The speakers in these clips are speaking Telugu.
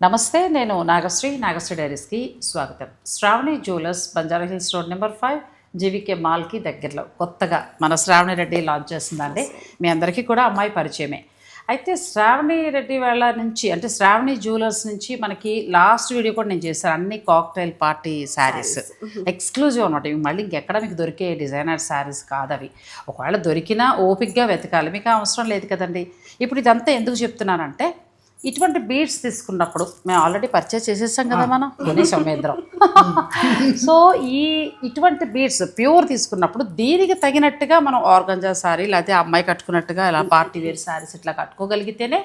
నమస్తే నేను నాగశ్రీ నాగశ్రీ డైరీస్కి స్వాగతం. Sravani jewellers Banjara Hills road number five GVK మాల్కి దగ్గరలో కొత్తగా మన శ్రావణి రెడ్డి లాంచ్ చేస్తుందండి. మీ అందరికీ కూడా అమ్మాయి పరిచయమే. అయితే శ్రావణి రెడ్డి వాళ్ళ నుంచి అంటే శ్రావణి జ్యువెలర్స్ నుంచి మనకి లాస్ట్ వీడియో కూడా నేను చేశాను అన్ని కాక్టైల్ పార్టీ శారీస్. ఎక్స్క్లూజివ్ అనమాట ఇవి మళ్ళీ ఇంకెక్కడ మీకు దొరికే డిజైనర్ శారీస్ కాదు అవి ఒకవేళ దొరికినా ఓపిక్గా వెతకాలి. మీకు అవసరం లేదు కదండి. ఇప్పుడు ఇదంతా ఎందుకు చెప్తున్నానంటే ఇటువంటి బీడ్స్ తీసుకున్నప్పుడు మేము ఆల్రెడీ పర్చేస్ చేసేసాం కదా మనం? కొనేసాం మేము ఇద్దరం సో ఈ ఇటువంటి బీడ్స్ ప్యూర్ తీసుకున్నప్పుడు దీనికి తగినట్టుగా మనం ఆర్గంజా సారీ లేకపోతే అమ్మాయి కట్టుకున్నట్టుగా ఇలా పార్టీ వేర్ సారీస్ ఇట్లా కట్టుకోగలిగితేనే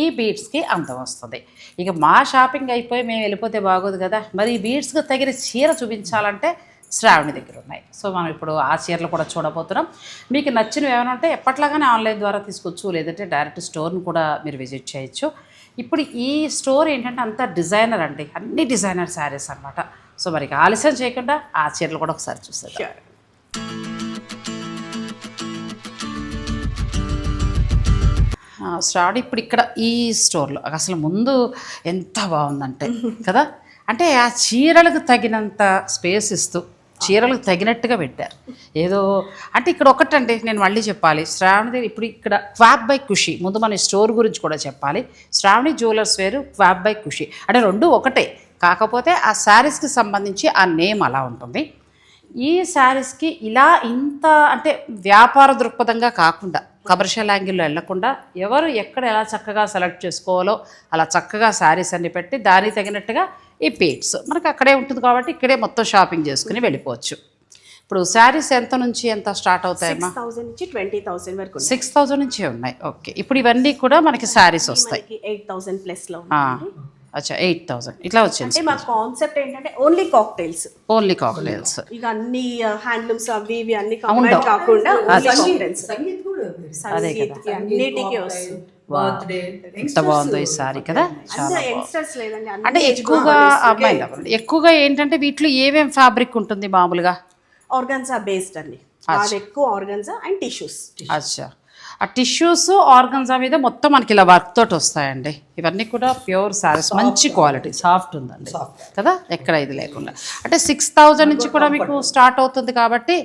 ఈ బీడ్స్కి అందం వస్తుంది. ఇక మా షాపింగ్ అయిపోయి మేము వెళ్ళిపోతే బాగోదు కదా. మరి ఈ బీడ్స్కి తగిన చీర చూపించాలంటే శ్రావణి దగ్గర ఉన్నాయి. సో మనం ఇప్పుడు ఆ చీరలు కూడా చూడబోతున్నాం. మీకు నచ్చినవి ఏమైనా ఉంటే ఎప్పట్లాగానే ఆన్లైన్ ద్వారా తీసుకోవచ్చు. లేదంటే డైరెక్ట్ స్టోర్ని కూడా మీరు విజిట్ చేయొచ్చు. ఇప్పుడు ఈ స్టోర్ ఏంటంటే అంతా డిజైనర్ అండి. అన్ని డిజైనర్ శారీస్ అనమాట సో మరి ఆలస్యం చేయకుండా ఆ చీరలు కూడా ఒకసారి ఆ, శ్రావణి ఇప్పుడు ఇక్కడ ఈ స్టోర్లో. అసలు ముందు ఎంత బాగుందంటే కదా? అంటే ఆ చీరలకు తగినంత స్పేస్ ఇస్తూ చీరలకు తగినట్టుగా పెట్టారు. ఏదో అంటే ఇక్కడ ఒకటండి నేను మళ్ళీ చెప్పాలి. శ్రావణి ఇప్పుడు ఇక్కడ క్వాబ్ బై ఖుషి. ముందు మన స్టోర్ గురించి కూడా చెప్పాలి. శ్రావణి జ్యువెలర్స్ వేరు క్వాబ్ బై ఖుషి. అంటే రెండు ఒకటే. కాకపోతే ఆ శారీస్కి సంబంధించి ఆ నేమ్ అలా ఉంటుంది. ఈ శారీస్కి ఇలా ఇంత అంటే వ్యాపార దృక్పథంగా కాకుండా కమర్షియల్ యాంగిల్లో వెళ్ళకుండా ఎవరు ఎక్కడ ఎలా చక్కగా సెలెక్ట్ చేసుకోవాలో అలా చక్కగా శారీస్ అన్ని పెట్టి దానికి తగినట్టుగా ఈ పీట్స్ మనకు అక్కడే ఉంటుంది కాబట్టి ఇక్కడే మొత్తం షాపింగ్ చేసుకుని వెళ్ళిపోవచ్చు. ఇప్పుడు శారీస్ ఎంత నుంచి ఎంత స్టార్ట్ అవుతాయమ్మా? సిక్స్ థౌసండ్ నుంచి ట్వంటీ థౌసండ్ వరకు. సిక్స్ థౌజండ్ నుంచే ఉన్నాయి. ఓకే ఇప్పుడు ఇవన్నీ కూడా మనకి శారీస్ వస్తాయి. ఎయిట్ థౌసండ్ ప్లస్లో. అచ్చా ఎయిట్ థౌజండ్ ఇట్లా వచ్చింది అంటే మా కాన్సెప్ట్ ఏంటంటే ఓన్లీ కాక్టైల్స్ ఓన్లీ కాక్టైల్స్ ఇక అన్ని హ్యాండ్లూమ్స్ అవి ఇవి అన్ని కాకుండా ఓన్లీ కాక్టైల్స్ సంగీత్ కూడా సంగీత్కి అన్నిటికీ వస్తుంది. బర్త్డే ఎంత బాగుందో కదా? అంటే ఎక్కువగా అమ్మాయిలు ఎక్కువగా ఏంటంటే వీటిలో ఏమేం ఫ్యాబ్రిక్ ఉంటుంది మామూలుగా? ఆర్గన్జా బేస్డ్ అండి. ఎక్కువ ఆర్గన్జా అండ్ టిష్యూస్ అచ్చా. ఆ టిష్యూస్ ఆర్గన్జా మీద మొత్తం మనకి ఇలా వర్క్ తోటి వస్తాయండి. ఇవన్నీ కూడా ప్యూర్ సారీస్ మంచి క్వాలిటీ సాఫ్ట్ ఉందండి. కదా? ఎక్కడ ఇది లేకుండా. అంటే సిక్స్ థౌజండ్ నుంచి కూడా మీకు స్టార్ట్ అవుతుంది కాబట్టి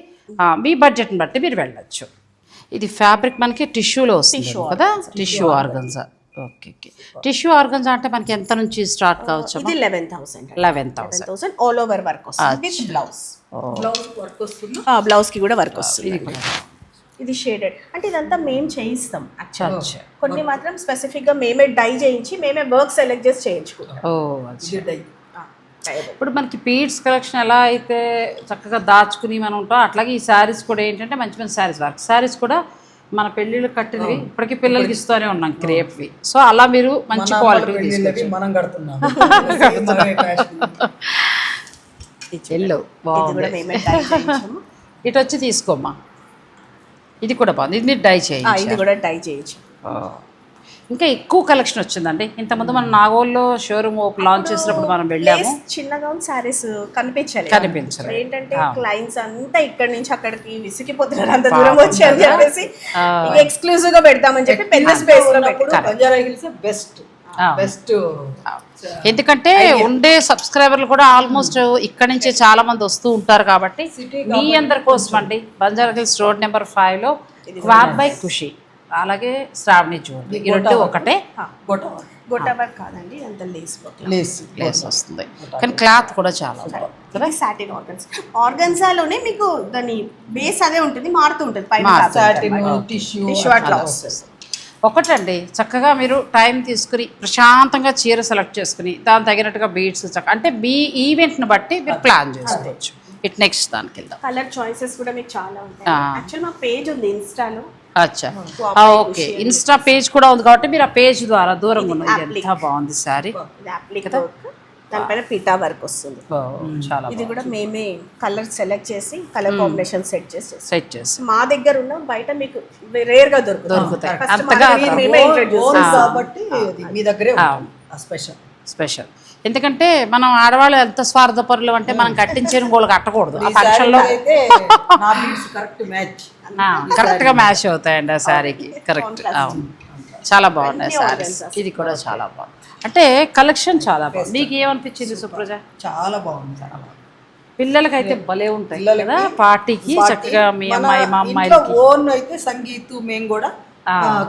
మీ బడ్జెట్ని బట్టి మీరు వెళ్ళొచ్చు. ఇది ఫ్యాబ్రిక్ మనకి టిష్యూలో వస్తుంది కదా? Tissue organza okay okay tissue organza అంటే మనకి ఎంత నుంచి స్టార్ట్ కావచ్చు ఇది eleven thousand eleven thousand thousand all over work వస్తుంది విత్ బ్లౌజ్ బ్లౌజ్ వర్క్ వస్తుంది? బ్లౌజ్కి కూడా వర్క్ వస్తుంది. ఇది షేడెడ్ అంటే ఇదంతా మేము చేయిస్తాం యాక్చువల్ అచ్చా కొన్ని మాత్రం స్పెసిఫిక్గా మేమే డై చేయించి మేమే వర్క్ సెలెక్ట్ చేసి చేయించుకుంటాం. ఓ అచ్చా. ఇది డై ఇప్పుడు మనకి పీడ్స్ కలెక్షన్ ఎలా అయితే చక్కగా దాచుకుని మనం ఉంటాం అట్లాగే ఈ శారీస్ కూడా ఏంటంటే మంచి మంచి శారీస్. వర్క్ శారీస్ కూడా మన పెళ్ళిళ్ళు కట్టినవి ఇప్పటికీ పిల్లలకి ఇస్తూనే ఉన్నాం క్రేప్వి. సో అలా మీరు మంచి క్వాలిటీ మనం కడుతున్నాం. ఇటు వచ్చి తీసుకోమ్మా. ఇది కూడా బాగుంది. ఇది మీరు డై ఆ, చేయండి ఇది కూడా డై చేయించాం ఇంకా ఎక్కువ కలెక్షన్ వచ్చిందండి. ఇంతకుముందు మనం నాగోల్లో షోరూమ్ లాంచ్ చేసినప్పుడు మనం వెళ్ళాము. చిన్నగా ఉంది సారీస్ కనిపించలేదు. కనిపించలేదు. ఏంటంటే క్లయింట్స్ అంతా ఇక్కడ నుంచి అక్కడికి విసిగిపోతున్నారు. అంత దూరం వచ్చి అని చెప్పేసి ఎక్స్క్లూజివ్గా పెడతామని చెప్పి పెద్ద స్పేస్ హిల్స్ బెస్ట్. బెస్ట్ ఎందుకంటే ఉండే సబ్స్క్రైబర్లు కూడా ఆల్మోస్ట్ ఇక్కడ నుంచి చాలా మంది వస్తూ ఉంటారు కాబట్టి మీ అందరి కోసం అండి. బంజారా హిల్స్ రోడ్ నెంబర్ ఫైవ్లో క్వాబ్ బై ఖుషి అలాగే శ్రావణి ఈ రెండు ఒకటే. వర్క్. కాదండి అంత లేస్ లేస్ ప్లేస్ వస్తుంది. కానీ క్లాత్ కూడా చాలా బాగుంది ఇది సాటిన్ ఆర్గన్స్ ఆర్గన్సాలోనే మీకు దాని బేస్ అదే ఉంటుంది మారుతూ ఉంటుంది పైన సాటిన్ టిష్యూ టిష్యూ అట్లా వస్తుంది. ఒకటండి చక్కగా మీరు టైం తీసుకుని ప్రశాంతంగా చీర సెలెక్ట్ చేసుకుని దాని తగినట్టుగా బీడ్స్ చక్క అంటే మీ ఈవెంట్ని బట్టి మీరు ప్లాన్ చేసుకోవచ్చు. ఇట్ నెక్స్ట్ దానికి వెళ్దాం కలర్ చాయిసెస్ కూడా మీకు చాలా ఉంటాయి. యాక్చువల్ మా పేజ్ ఉంది ఇన్స్టాలో అచ్చా. ఓకే. ఇన్స్టా పేజ్ కూడా ఉంది కాబట్టి మీరు ఆ పేజ్ ద్వారా దూరంగా ఉన్నది ఎంత బాగుంది సారీ. వర్క్ దానిపైన పిటా వర్క్ వస్తుంది. చాలా ఇది కూడా మేమే కలర్ సెలెక్ట్ చేసి కలర్ కాంబినేషన్ సెట్ చేసి. సెట్ చేసి మా దగ్గర ఉన్న బయట మీకు రేర్గా దొరుకుతాయి. దొరుకుతాయి. First అంతగా మనకి మేమే ఇంట్రడ్యూస్ ఓన్ కాబట్టి అది మీ దగ్గరే స్పెషల్ స్పెషల్ ఎందుకంటే మనం ఆడవాళ్ళు ఎంత స్వార్థపరులు అంటే మనం కట్టించిన వాళ్ళు కట్టకూడదు. ఆ ఫంక్షన్లో అయితే నా బీడ్స్ కరెక్ట్ మ్యాచ్ కరెక్ట్గా మ్యాచ్ అవుతాయండి ఆ శారీకి కరెక్ట్ అవును చాలా బాగున్నాయి సారీస్ ఇది కూడా చాలా బాగుంది. అంటే కలెక్షన్ చాలా బాగుంది. మీకు ఏమనిపించింది సుప్రజ? చాలా బాగుంది చాలా బాగుంది. పిల్లలకైతే భలే ఉంటాయి కదా? పార్టీకి చక్కగా మీ అమ్మాయి మా అమ్మాయిలకి. ఓన్ అయితే సంగీత్ మేము కూడా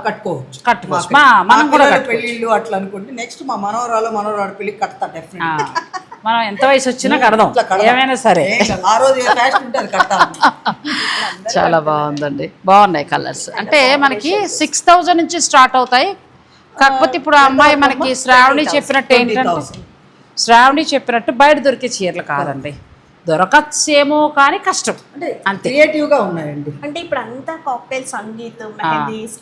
కట్టుకోవచ్చు. కట్టుకోవచ్చు. మనం కూడా పెళ్ళిళ్ళు అట్లా అనుకుంటే నెక్స్ట్ మా మనవరాలు మనవరాలు పెళ్ళికి కడతా డెఫినెట్ మనం ఎంత వయసు వచ్చినా కడదాం. ఏమైనా సరే. చాలా బాగుందండి. బాగున్నాయి కలర్స్ అంటే మనకి సిక్స్ థౌజండ్ నుంచి స్టార్ట్ అవుతాయి. కాకపోతే ఇప్పుడు ఆ అమ్మాయి మనకి శ్రావణి చెప్పినట్టు ఏంటంటే శ్రావణి చెప్పినట్టు బయట దొరికే చీరలు కాదండి. దొరకచ్చేమో కానీ కష్టం. అంటే అంతే. క్రియేటివ్గా ఉన్నాయండి. అంటే ఇప్పుడు అంతా కాక్టైల్ సంగీత్ మెహందీస్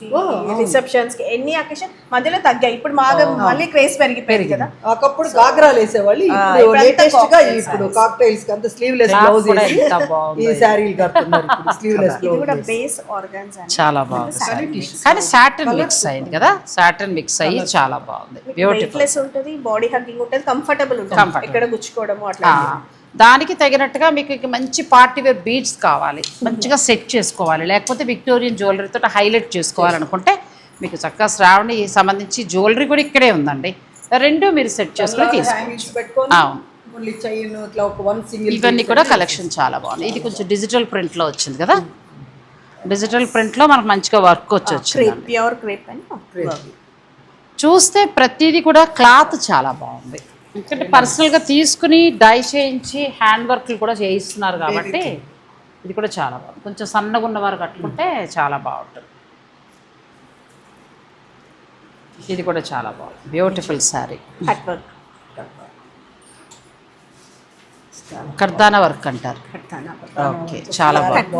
రిసెప్షన్స్కి ఎన్ని అకేషన్ మధ్యలో తగ్గాయి. ఇప్పుడు బాగా మళ్ళీ క్రేజ్ పెరిగిపోయింది కదా. ఒకప్పుడు గాగ్రాలు వేసేవాళ్ళు ఇప్పుడు లేటెస్ట్గా ఇప్పుడు కాక్టైల్స్ అంత స్లీవ్లెస్ బ్లౌజ్. ఈ శారీలు కడుతున్నారు ఇప్పుడు స్లీవ్లెస్ ఇది కూడా బేస్ ఆర్గన్స్ అని చాలా బాగుంది. కానీ సాటన్ మిక్స్ అయింది కదా. సాటన్ మిక్స్ అయ్యి చాలా బాగుంది. బ్యూటిఫుల్ ఉంటుంది బాడీ హగ్గింగ్ ఉంటుంది కంఫర్టబుల్ ఉంటుంది. ఎక్కడ గుచ్చుకోవడము అట్లా దానికి తగినట్టుగా మీకు మంచి పార్టీ వేర్ బీడ్స్ కావాలి. మంచిగా సెట్ చేసుకోవాలి. లేకపోతే విక్టోరియన్ జ్యువెలరీతో హైలైట్ చేసుకోవాలనుకుంటే మీకు చక్కగా శ్రావణి సంబంధించి జ్యువెలరీ కూడా ఇక్కడే ఉందండి. రెండు మీరు సెట్ చేసుకుని అవును. సింగిల్ ఇవన్నీ కూడా కలెక్షన్ చాలా బాగుంది ఇది కొంచెం డిజిటల్ ప్రింట్లో వచ్చింది కదా? డిజిటల్ ప్రింట్లో మనకు మంచిగా వర్క్ వచ్చి చూస్తే ప్రతిదీ కూడా క్లాత్ చాలా బాగుంది. ఎందుకంటే పర్సనల్గా తీసుకుని డై చేయించి హ్యాండ్ వర్క్లు కూడా చేయిస్తున్నారు కాబట్టి ఇది కూడా చాలా బాగుంది. కొంచెం సన్నగా ఉన్నవారు కట్టుకుంటే చాలా బాగుంటుంది. ఇది కూడా చాలా బాగుంది. బ్యూటిఫుల్ శారీ వర్క్ కర్దానా వర్క్. అంటారు ఓకే చాలా బాగుంది.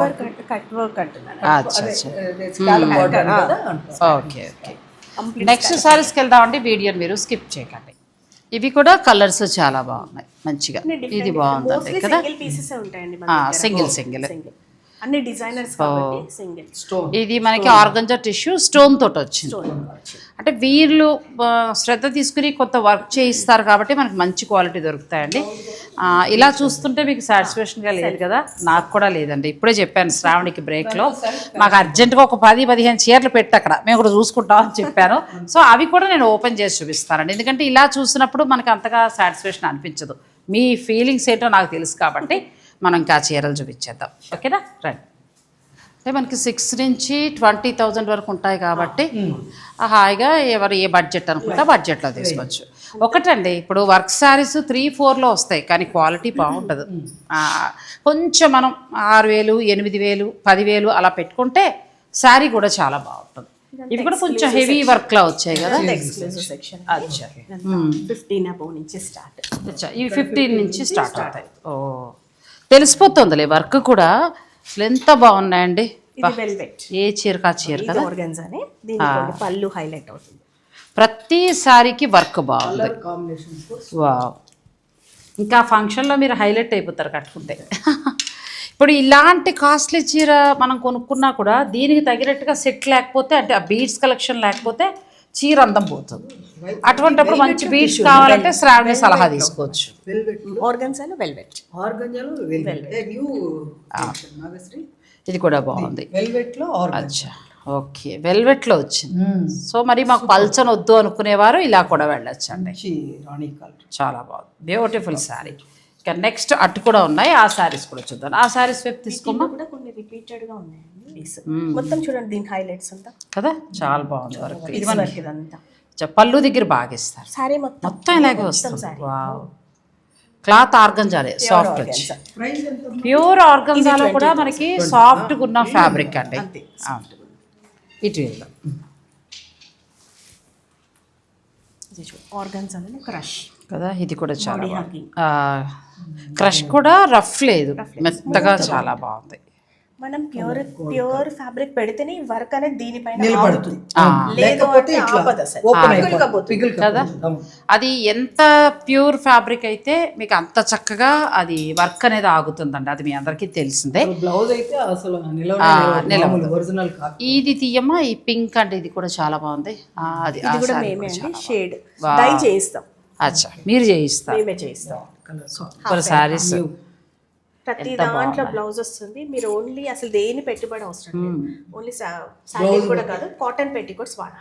ఓకే ఓకే నెక్స్ట్ సారీస్కి వెళ్దామండి. వీడియోని మీరు స్కిప్ చేయకండి. ఇవి కూడా కలర్స్ చాలా బాగున్నాయి మంచిగా. ఇది బాగుందండి మోస్ట్లీ కదా? సింగిల్ పీసెస్ ఉంటాయండి మన దగ్గర. సింగిల్ సింగిల్ సింగిల్ అన్ని డిజైనర్స్ కాబట్టి సింగిల్ స్టోన్ ఇది మనకి ఆర్గంజా టిష్యూ స్టోన్ తోటి వచ్చింది. అంటే వీళ్ళు శ్రద్ధ తీసుకుని కొంత వర్క్ చేయిస్తారు కాబట్టి మనకి మంచి క్వాలిటీ దొరుకుతాయండి. ఇలా చూస్తుంటే మీకు సాటిస్ఫాక్షన్గా లేదు కదా? నాకు కూడా లేదండి. ఇప్పుడే చెప్పాను శ్రావణికి బ్రేక్లో. మాకు అర్జెంటుగా ఒక పది పదిహేను చీరలు పెట్టి అక్కడ. మేము కూడా చూసుకుంటాం అని చెప్పాను. సో అవి కూడా నేను ఓపెన్ చేసి చూపిస్తానండి. ఎందుకంటే ఇలా చూసినప్పుడు మనకి అంతగా సాటిస్ఫాక్షన్ అనిపించదు. మీ ఫీలింగ్స్ ఏంటో నాకు తెలుసు కాబట్టి మనం ఇంకా చీరలు చూపించేద్దాం. ఓకేనా? రండి. అంటే మనకి సిక్స్ నుంచి ట్వంటీ థౌజండ్ వరకు ఉంటాయి కాబట్టి ఆ హాయిగా ఎవరు ఏ బడ్జెట్ అనుకుంటే బడ్జెట్లో తీసుకోవచ్చు. ఒకటండి ఇప్పుడు వర్క్ శారీస్ త్రీ ఫోర్లో వస్తాయి కానీ క్వాలిటీ బాగుంటుంది ఆ, కొంచెం మనం ఆరు వేలు ఎనిమిది వేలు పదివేలు అలా పెట్టుకుంటే శారీ కూడా చాలా బాగుంటుంది. ఇవి కూడా కొంచెం హెవీ వర్క్లో వచ్చాయి కదా? ఎక్స్క్లూజివ్ సెక్షన్ అచ్చా ఫిఫ్టీన్ అబౌవ్ నుంచి స్టార్ట్ అచ్చా ఇవి ఫిఫ్టీన్ నుంచి స్టార్ట్ అవుతాయి. ఓ. తెలిసిపోతుందిలే వర్క్ కూడా అసలు ఎంత బాగున్నాయండి? ఇది వెల్వెట్ ఏ చీరకా చీర కదా? అని దీని పళ్ళు హైలైట్ అవుతుంది. ప్రతి సారీకి వర్క్ బాగుంది. వావ్. ఇంకా ఫంక్షన్లో మీరు హైలైట్ అయిపోతారు కట్టుకుంటే. ఇప్పుడు ఇలాంటి కాస్ట్లీ చీర మనం కొనుక్కున్నా కూడా దీనికి తగినట్టుగా సెట్ లేకపోతే అంటే ఆ బీడ్స్ కలెక్షన్ లేకపోతే చీర అందం పోతుంది. అటువంటిప్పుడు మంచి బీడ్స్ కావాలంటే శ్రావణి సలహా తీసుకోవచ్చు. Velvet velvet velvet new Nagasri ఇది కూడా బాగుంది. వెల్వెట్లో ఆర్గంజా అచ్చా. ఓకే. వెల్వెట్లో వచ్చింది. సో మరి మాకు పల్చన్ వద్దు అనుకునేవారు ఇలా కూడా వెళ్ళొచ్చు అండి చాలా బాగుంది. బ్యూటిఫుల్ శారీ ఇక నెక్స్ట్ అటు కూడా ఉన్నాయి. ఆ శారీస్ కూడా చూద్దాం. ఆ శారీస్ వైపు తీసుకోమా కూడా కొన్ని రిపీటెడ్గా ఉన్నాయండి పీస్. మొత్తం చూడండి దీని హైలైట్స్ అంతా. కదా? చాలా బాగుంది వర్క్ ఇది మనకి ఇదంతా. పళ్ళు దగ్గర బాగా ఇస్తారు. సారీ మొత్తం. మొత్తం ఇలాగే వస్తుంది. వావ్. క్లాత్ ఆర్గంజాలే సాఫ్ట్ వచ్చి. ప్యూర్ ఆర్గంజాలో కూడా మనకి సాఫ్ట్గా ఉన్న ఫ్యాబ్రిక్ అండి. అవును. ఇటు వెళ్దాం ఆర్గన్స్ అని క్రష్ కదా? ఇది కూడా చాలా. క్రష్ కూడా రఫ్ లేదు. మెత్తగా చాలా బాగుంది. మనం ప్యూర్ ప్యూర్ ఫ్యాబ్రిక్ పెడితేనే వర్క్ అనేది దీనిపైన నిలబడుతుంది. లేకపోతే కదా? అది ఎంత ప్యూర్ ఫ్యాబ్రిక్ అయితే మీకు అంత చక్కగా అది వర్క్ అనేది ఆగుతుందండి. అది మీ అందరికీ తెలిసిందే. బ్లౌజ్ అయితే అసలు ఒరిజినల్ ఇది తీయమ్మా ఈ పింక్ అంటే ఇది కూడా చాలా బాగుంది. అది కూడా మేమే షేడ్ చేయిస్తాం. అచ్చా. మీరు చేయిస్తారు. మేమే చేయిస్తాం. సూపర్ శారీస్ ప్రతి దాంట్లో బ్లౌజ్ వస్తుంది. మీరు ఓన్లీ అసలు దేని పెట్టుబడి అవసరం లేదు. ఓన్లీ శారీ కూడా కాదు కాటన్ పెట్టి కూడా వాడాలి.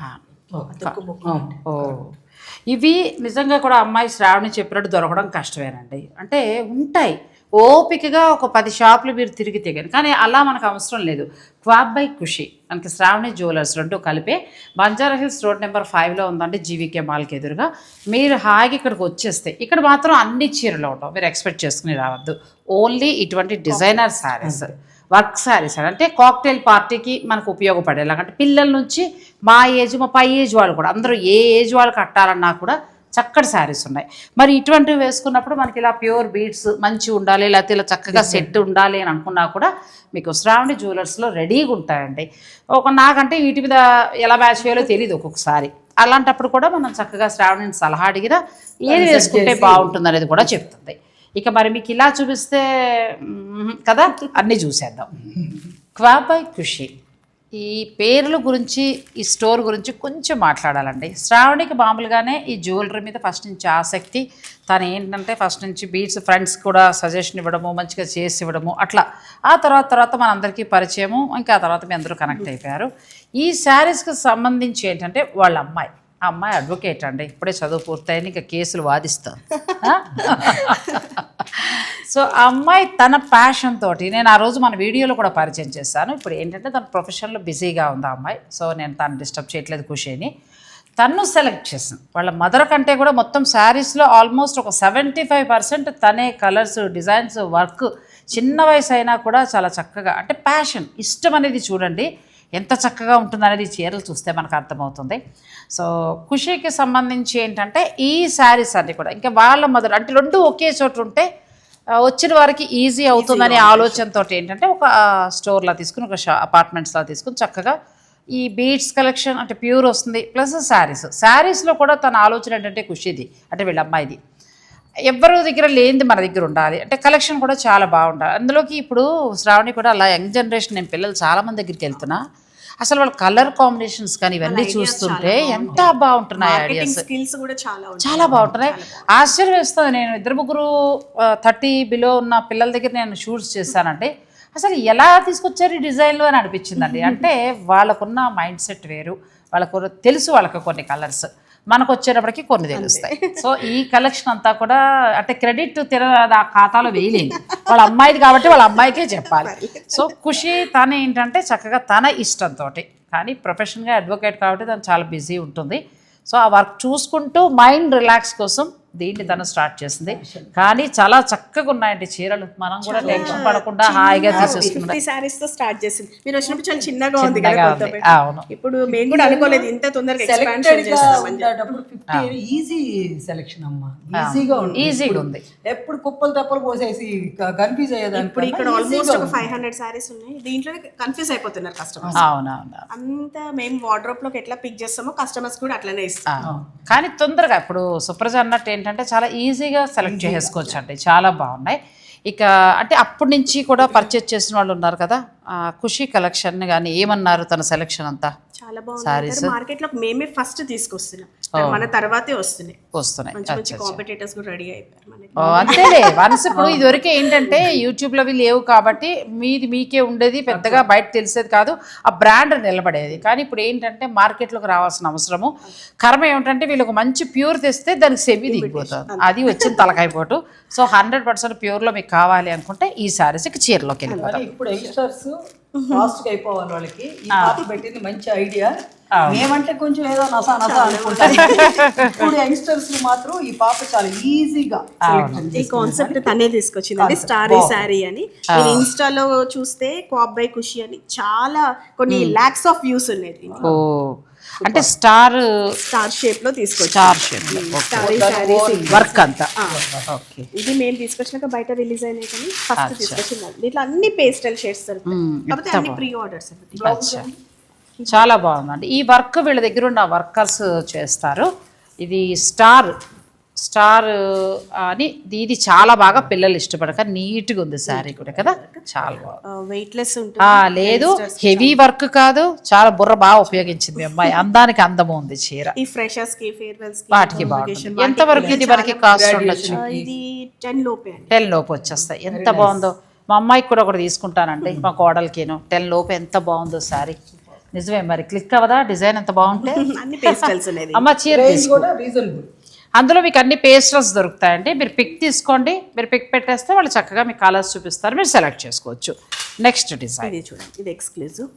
ఇవి నిజంగా కూడా అమ్మాయి శ్రావణి చెప్పినట్టు దొరకడం కష్టమేనండి. అంటే ఉంటాయి. ఓపికగా ఒక పది షాపులు మీరు తిరిగితే కానీ కానీ అలా మనకు అవసరం లేదు. క్వాబ్ బై ఖుషి మనకి శ్రావణి జ్యువెలర్స్ రెండు కలిపే బంజారా హిల్స్ రోడ్ నెంబర్ ఫైవ్లో ఉందండి జీవీకే మాల్కి ఎదురుగా. మీరు హాయిగా ఇక్కడికి వచ్చేస్తే ఇక్కడ మాత్రం అన్ని చీరలు ఉంటాం మీరు ఎక్స్పెక్ట్ చేసుకుని రావద్దు. ఓన్లీ ఇటువంటి డిజైనర్ శారీస్. వర్క్ శారీస్ అంటే కాక్టైల్ పార్టీకి మనకు ఉపయోగపడేలాగా. అంటే పిల్లల నుంచి మా ఏజ్ మా పై ఏజ్ వాళ్ళు కూడా అందరూ ఏ ఏజ్ వాళ్ళు కట్టాలన్నా కూడా చక్కటి శారీస్ ఉన్నాయి. మరి ఇటువంటివి వేసుకున్నప్పుడు మనకి ఇలా ప్యూర్ బీడ్స్ మంచి ఉండాలి లేకపోతే ఇలా చక్కగా సెట్ ఉండాలి అని అనుకున్నా కూడా మీకు శ్రావణి జ్యువెలర్స్లో రెడీగా ఉంటాయండి. ఒక నాకంటే వీటి మీద ఎలా మ్యాచ్ చేయాలో తెలియదు ఒక్కొక్కసారి. అలాంటప్పుడు కూడా మనం చక్కగా శ్రావణిని సలహా అడిగినా ఏది వేసుకుంటే బాగుంటుంది అనేది కూడా చెప్తుంది. ఇక మరి మీకు ఇలా చూపిస్తే కదా? అన్నీ చూసేద్దాం. క్వాబాయ్ ఖుషి ఈ పేర్ల గురించి ఈ స్టోర్ గురించి కొంచెం మాట్లాడాలండి. శ్రావణికి మామూలుగానే ఈ జ్యువెలరీ మీద ఫస్ట్ నుంచి ఆసక్తి తను ఏంటంటే ఫస్ట్ నుంచి బీట్స్ ఫ్రెండ్స్ కూడా సజెషన్ ఇవ్వడము మంచిగా చేసి ఇవ్వడము అట్లా. ఆ తర్వాత తర్వాత మనందరికీ పరిచయము ఇంకా ఆ తర్వాత మీ అందరూ కనెక్ట్ అయిపోయారు. ఈ శారీస్కి సంబంధించి ఏంటంటే వాళ్ళ అమ్మాయి. ఆ అమ్మాయి అడ్వకేట్ అండి. ఇప్పుడే చదువు పూర్తయింది ఇంకా కేసులు వాదిస్తాను సో ఆ అమ్మాయి తన ప్యాషన్ తోటి నేను ఆ రోజు మన వీడియోలో కూడా పరిచయం చేశాను. ఇప్పుడు ఏంటంటే తన ప్రొఫెషన్లో బిజీగా ఉంది ఆ అమ్మాయి. సో నేను తను డిస్టర్బ్ చేయట్లేదు ఖుషిని తను సెలెక్ట్ చేసింది. వాళ్ళ మదర్ కంటే కూడా మొత్తం శారీస్లో ఆల్మోస్ట్ ఒక సెవెంటీ ఫైవ్ పర్సెంట్ తనే కలర్స్ డిజైన్స్ వర్క్ చిన్న వయసు అయినా కూడా చాలా చక్కగా అంటే ప్యాషన్ ఇష్టం అనేది చూడండి ఎంత చక్కగా ఉంటుందనేది చీరలు చూస్తే మనకు అర్థమవుతుంది. సో ఖుషీకి సంబంధించి ఏంటంటే ఈ శారీస్ అన్నీ కూడా ఇంకా వాళ్ళ మదర్ అంటే రెండు ఒకే చోట ఉంటే వచ్చిన వారికి ఈజీ అవుతుందనే ఆలోచనతో ఏంటంటే ఒక స్టోర్లా తీసుకుని ఒక షా అపార్ట్మెంట్స్లా తీసుకుని చక్కగా ఈ బీడ్స్ కలెక్షన్ అంటే ప్యూర్ వస్తుంది ప్లస్ శారీస్ శారీస్లో కూడా తన ఆలోచన ఏంటంటే ఖుషిది అంటే వీళ్ళ అమ్మాయిది. ఎవరి దగ్గర లేనిది మన దగ్గర ఉండాలి. అంటే కలెక్షన్ కూడా చాలా బాగుండాలి. అందులోకి ఇప్పుడు శ్రావణి కూడా అలా యంగ్ జనరేషన్ నేను పిల్లలు చాలా మంది దగ్గరికి వెళ్తున్నా. అసలు వాళ్ళ కలర్ కాంబినేషన్స్ కానీ ఇవన్నీ చూస్తుంటే ఎంత బాగుంటున్నాయి ఐడియాస్ స్కిల్స్ కూడా చాలా చాలా బాగుంటున్నాయి. ఆశ్చర్యం వేస్తుంది నేను ఇద్దరు ముగ్గురు థర్టీ బిలో ఉన్న పిల్లల దగ్గర నేను షూట్స్ చేశానంటే అసలు ఎలా తీసుకొచ్చారు ఈ డిజైన్లు అని అనిపించిందండి. అంటే వాళ్ళకున్న మైండ్ సెట్ వేరు. వాళ్ళకు తెలుసు వాళ్ళకి కొన్ని కలర్స్. మనకు వచ్చేటప్పటికి కొన్ని తెలుస్తాయి. సో ఈ కలెక్షన్ అంతా కూడా అంటే క్రెడిట్ తిన ఆ ఖాతాలో వేయలేదు. వాళ్ళ అమ్మాయిది కాబట్టి వాళ్ళ అమ్మాయికే చెప్పాలి. సో ఖుషి తను ఏంటంటే చక్కగా తన ఇష్టంతో కానీ ప్రొఫెషన్గా అడ్వకేట్ కాబట్టి తను చాలా బిజీ ఉంటుంది. సో ఆ వర్క్ చూసుకుంటూ మైండ్ రిలాక్స్ కోసం దీన్ని తను స్టార్ట్ చేసింది? కానీ చాలా చక్కగా ఉన్నాయండి చీరలు. మనం కూడా టెన్షన్ పడకుండా హాయిగా తీసేసుకుంటాం ఫిఫ్టీ శారీస్తో స్టార్ట్ చేసింది. మీరు వచ్చినప్పుడు చాలా చిన్నగా ఉంది. అవును. ఇప్పుడు మేము కూడా అనుకోలేదు ఇంత తొందరగా ఎక్స్పాన్షన్ ఈజీ సెలెక్షన్ అమ్మా. ఈజీగా ఉంది ఈజీగా ఇప్పుడు ఉంది. ఎప్పుడు కుప్పలు తప్పలు పోసేసి కన్ఫ్యూజ్ అయ్యేదాన్ని ఇప్పుడు ఇక్కడ ఆల్మోస్ట్ ఒక ఫైవ్ హండ్రెడ్ శారీస్ ఉన్నాయి. దీంట్లో కన్ఫ్యూజ్ అయిపోతున్నారు కస్టమర్స్ అవునవును. అంతా మేము వార్డ్రోప్లోకి ఎట్లా పిక్ చేస్తామో కస్టమర్స్ కూడా అట్లనే ఇస్తాం కానీ తొందరగా ఇప్పుడు సుప్రజ అన్నట్టు ఏంటంటే చాలా ఈజీగా సెలెక్ట్ చేసుకోవచ్చు అండి చాలా బాగున్నాయి. ఇక అంటే అప్పటి నుంచి కూడా పర్చేజ్ చేసిన వాళ్ళు ఉన్నారు కదా? ఖుషి కలెక్షన్ కానీ ఏమన్నారు తన సెలెక్షన్ అంతా? చాలా బాగుంది మార్కెట్లో మేమే ఫస్ట్ తీసుకొస్తున్నాం. మన తర్వాతే వస్తున్నాయి. వస్తున్నాయి. మంచి మంచి కాంపిటేటర్స్ కూడా రెడీ అయిపోయారు అంతేలే. వన్స్ ఇప్పుడు ఇదివరకే ఏంటంటే యూట్యూబ్లో అవి లేవు కాబట్టి మీది మీకే ఉండేది పెద్దగా బయట తెలిసేది కాదు. ఆ బ్రాండ్ నిలబడేది. కానీ ఇప్పుడు ఏంటంటే మార్కెట్లోకి రావాల్సిన అవసరము. కర్మ ఏమిటంటే వీళ్ళకి మంచి ప్యూర్ తెస్తే దానికి సెమి దిగిపోతుంది అది వచ్చిన తలకాయపోటు సో హండ్రెడ్ పర్సెంట్ ప్యూర్లో మీకు కావాలి అనుకుంటే ఈ సారీస్కి చీరలోకి వెళ్ళిపోతాం. ఇప్పుడు యంగ్స్టర్స్ ఫాస్ట్గా అయిపోవాలి వాళ్ళకి. ఈ పాప పెట్టింది మంచి ఐడియా. మేమంటే కొంచెం ఏదో నసా నసా అనుకుంటాం. ఇప్పుడు యంగ్స్టర్స్ మాత్రం ఈ పాప చాలా ఈజీగా ఈ కాన్సెప్ట్ తనే తీసుకొచ్చింది. స్టారీ శారీ అని. మీరు ఇన్స్టాలో చూస్తే క్వాబ్ బై ఖుషి అని చాలా కొన్ని లాక్స్ ఆఫ్ వ్యూస్ ఉన్నాయి అంటే స్టార్ స్టార్ షేప్లో. తీసుకొచ్చి స్టార్ షేప్ వర్క్ అంతా. ఓకే. ఇది మేము తీసుకొచ్చినాక బయట రిలీజ్ అయినాయి కానీ ఫస్ట్ తీసుకొచ్చింది. దీంట్లో అన్ని పేస్టల్ షేడ్స్ దొరుకుతాయి. అన్ని ప్రీ ఆర్డర్స్ చాలా బాగుందండి. ఈ వర్క్ వీళ్ళ దగ్గర ఉన్న వర్కర్స్ చేస్తారు. ఇది స్టార్ స్టార్ అని ఇది చాలా బాగా పిల్లలు ఇష్టపడక నీట్గా ఉంది శారీ కూడా కదా? చాలా బాగుంది. వెయిట్ లెస్ ఆ, ఉంటుంది లేదు హెవీ వర్క్ కాదు చాలా బుర్ర బాగా ఉపయోగించింది మీ అమ్మాయి. అందానికి అందము ఉంది చీర. ఈ ఫ్రెషర్స్కి ఫేర్వెల్స్కి వాటికి బాగుంటుంది ఎంత వరకు ఇది వరకు కాస్ట్ ఉండొచ్చు? ఇది టెన్ లోపే టెన్ లోపు వచ్చేస్తాయి. ఎంత బాగుందో. మా అమ్మాయికి కూడా ఒకటి తీసుకుంటానండి మా కోడలికిను. టెన్ లోపు ఎంత బాగుందో శారీ. నిజమే మరి క్లిక్ అవ్వదా? డిజైన్ ఎంత బాగుంటే? అమ్మ చీర కూడా రీజనబుల్ అందులో మీకు అన్ని పేస్టల్స్ దొరుకుతాయండి. మీరు పిక్ తీసుకోండి. మీరు పిక్ పెట్టేస్తే వాళ్ళు చక్కగా మీకు కలర్స్ చూపిస్తారు. మీరు సెలెక్ట్ చేసుకోవచ్చు. నెక్స్ట్ డిజైన్ ఇది చూడండి. ఇది ఎక్స్క్లూజివ్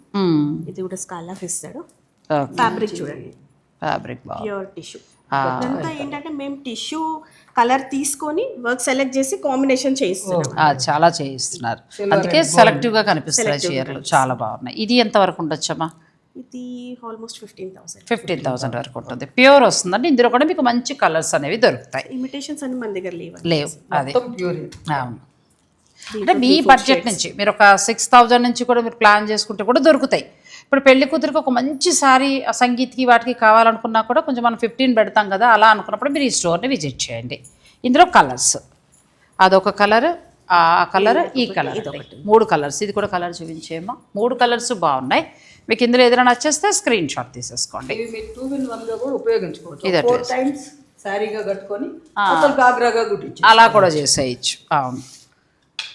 ఇది కూడా స్కాలఫ్ ఇస్తాడు. ఫ్యాబ్రిక్ చూడండి. ఫ్యాబ్రిక్ ప్యూర్ టిష్యూ ఏంటంటే మేము టిష్యూ కలర్ తీసుకొని వర్క్ సెలెక్ట్ చేసి కాంబినేషన్ చేయిస్తున్నాం. ఆ, చాలా చేయిస్తున్నారు. అందుకే సెలెక్టివ్గా కనిపిస్తున్నాయి చీరలు. చాలా బాగున్నాయి. ఇది ఎంత వరకు ఉండొచ్చమ్మా? ఇది almost fifteen thousand fifteen thousand వరకు ఉంటుంది. ప్యూర్ వస్తుందండి. ఇందులో కూడా మీకు మంచి కలర్స్ అనేవి దొరుకుతాయి. ఇమిటేషన్స్ అన్ని మన దగ్గర లేవు లేవు. అది. మొత్తం ప్యూర్ అవును. అంటే మీ బడ్జెట్ నుంచి మీరు ఒక సిక్స్ థౌజండ్ నుంచి కూడా మీరు ప్లాన్ చేసుకుంటే కూడా దొరుకుతాయి. ఇప్పుడు పెళ్ళి కూతురికి ఒక మంచి సారీ సంగీత్కి వాటికి కావాలనుకున్నా కూడా కొంచెం మనం ఫిఫ్టీన్ పెడతాం కదా అలా అనుకున్నప్పుడు మీరు ఈ స్టోర్ని విజిట్ చేయండి. ఇందులో కలర్స్ అదొక కలర్ ఆ కలర్ ఈ కలర్ మూడు కలర్స్ ఇది కూడా కలర్ చూపించేమో మూడు కలర్స్ బాగున్నాయి. మీకు ఇందులో ఏదైనా నచ్చేస్తే స్క్రీన్ షాట్ తీసేసుకోండి. ఇవి మీరు టూ ఇన్ వన్గా కూడా ఉపయోగించుకోవచ్చు. ఇది ఫోర్ టైమ్స్ శారీగా కట్టుకొని గాగ్రాగా అలా కూడా చేసేయచ్చు. అవును.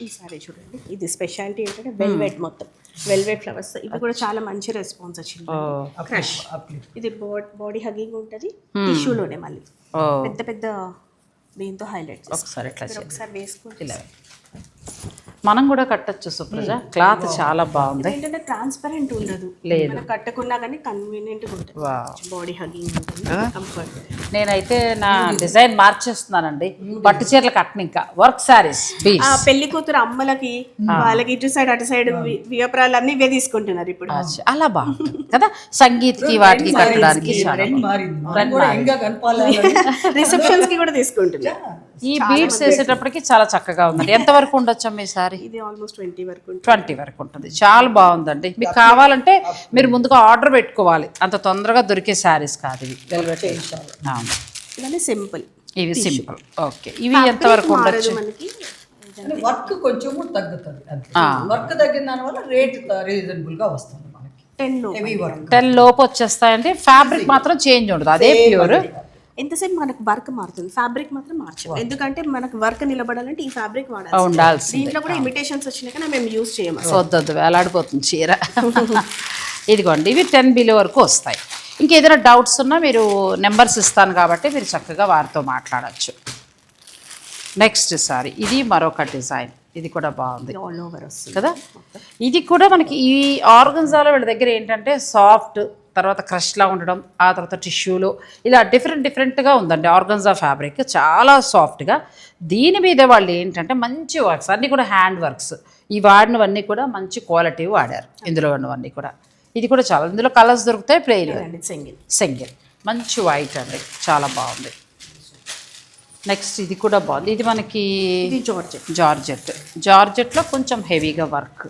ఈ సారీ చూడండి. ఇది స్పెషాలిటీ ఏంటంటే వెల్వెట్ మొత్తం. Velvet flowers. ఇవి కూడా చాలా మంచి రెస్పాన్స్ వచ్చింది. క్రష్ ఇది బాడీ హగింగ్ ఉంటుంది. టిష్యూలోనే మళ్ళీ. పెద్ద పెద్ద దీంతో హైలైట్ ఒకసారి వేసుకుంటే మనం కూడా కట్టచ్చు సుప్రజ. క్లాత్ చాలా బాగుంది. ఏంటంటే ట్రాన్స్పరెంట్ ఉండదు. లేదు. మనం కట్టకున్నా కానీ కన్వీనియంట్ ఉంటుంది. బాడీ హగింగ్ ఉంటుంది. కంఫర్ట్ నేనైతే నా డిజైన్ మార్చేస్తున్నానండి. పట్టు చీరలు కట్టను ఇంకా. వర్క్ ఆ పెళ్ళి కూతురు అమ్మలకి వాళ్ళకి ఇటు సైడ్ అటు సైడ్ వియప్రాలు అన్ని ఇవే తీసుకుంటున్నారు ఇప్పుడు. అలా బాగుంటుంది కదా? సంగీత్కి వాటికి కట్టడానికి రిసెప్షన్స్కి కూడా తీసుకుంటున్నారు. ఈ బీడ్స్ వేసేటప్పటికి చాలా చక్కగా ఉందండి. ఎంత వరకు ఉండొచ్చు మీ సారీ ఇది ఆల్మోస్ట్ ట్వంటీ వరకు ఉంటుంది. ట్వంటీ వరకు ఉంటుంది. చాలా బాగుందండి. మీకు కావాలంటే మీరు ముందుగా ఆర్డర్ పెట్టుకోవాలి. అంత తొందరగా దొరికే శారీస్ కాదు ఇవి. అవును. సింపుల్ ఇవి సింపుల్ ఓకే ఇవి ఎంత వరకు ఉండొచ్చు? మనకి. వర్క్ కొంచెము తగ్గుతుంది. వర్క్ తగ్గిన దాని వల్ల రేట్ రీజనబుల్గా వస్తుంది మనకి. టెన్ టెన్ లోపు వచ్చేస్తాయండి. ఫ్యాబ్రిక్ మాత్రం చేంజ్ ఉండదు. అదే ప్యూర్ ఎంతసేపు మనకు వర్క్ మారుతుంది? ఫ్యాబ్రిక్ మాత్రం మార్చం. ఎందుకంటే మనకు వర్క్ నిలబడాలంటే ఈ ఫ్యాబ్రిక్ వాడాలి ఉండాల్సి దీంట్లో కూడా ఇమిటేషన్స్ వచ్చినాక మేము యూజ్ చేయము వద్దొద్దు వేలాడిపోతుంది చీర. ఇదిగోండి ఇవి టెన్ బిలో వరకు వస్తాయి. ఇంకేదైనా డౌట్స్ ఉన్నా మీరు నెంబర్స్ ఇస్తాను కాబట్టి మీరు చక్కగా వారితో మాట్లాడచ్చు. నెక్స్ట్ సారీ ఇది మరొక డిజైన్. ఇది కూడా బాగుంది. ఆల్ ఓవర్ వస్తుంది. కదా? ఇది కూడా మనకి ఈ ఆర్గన్జాలో వీళ్ళ దగ్గర ఏంటంటే సాఫ్ట్ తర్వాత క్రష్లా ఉండడం ఆ తర్వాత టిష్యూలు ఇలా డిఫరెంట్ డిఫరెంట్గా ఉందండి. ఆర్గన్జా ఫ్యాబ్రిక్ చాలా సాఫ్ట్గా. దీని మీద వాళ్ళు ఏంటంటే మంచి వర్క్స్ అన్నీ కూడా హ్యాండ్ వర్క్స్. ఈ వాడినవన్నీ కూడా మంచి క్వాలిటీ వాడారు. ఇందులో ఉన్నవన్నీ కూడా. ఇది కూడా చాలా ఇందులో కలర్స్ దొరుకుతాయి ప్లెయిన్ సింగిల్. సింగిల్. మంచి వైట్ అండి చాలా బాగుంది. నెక్స్ట్ ఇది కూడా బాగుంది. ఇది మనకి ఇది జార్జ్ జార్జెట్. జార్జెట్లో కొంచెం హెవీగా వర్క్.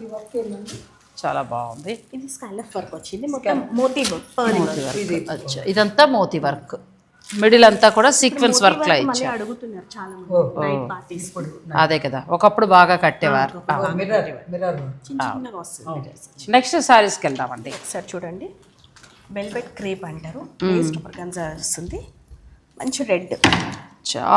చాలా బాగుంది. ఇది స్కాలఫ్ వర్క్ వచ్చింది. మొత్తం మోతీ వర్క్. మోతీ వర్క్. అచ్చా ఇదంతా మోతీ వర్క్. మిడిల్ అంతా కూడా సీక్వెన్స్ వర్క్ లా ఇచ్చారు అదే కదా ఒకప్పుడు బాగా కట్టేవారు. నెక్స్ట్ శారీస్కి వెళ్దామండి. ఒకసారి చూడండి. వెల్వెట్ క్రేప్ అంటారు. గంజా వస్తుంది. మంచి రెడ్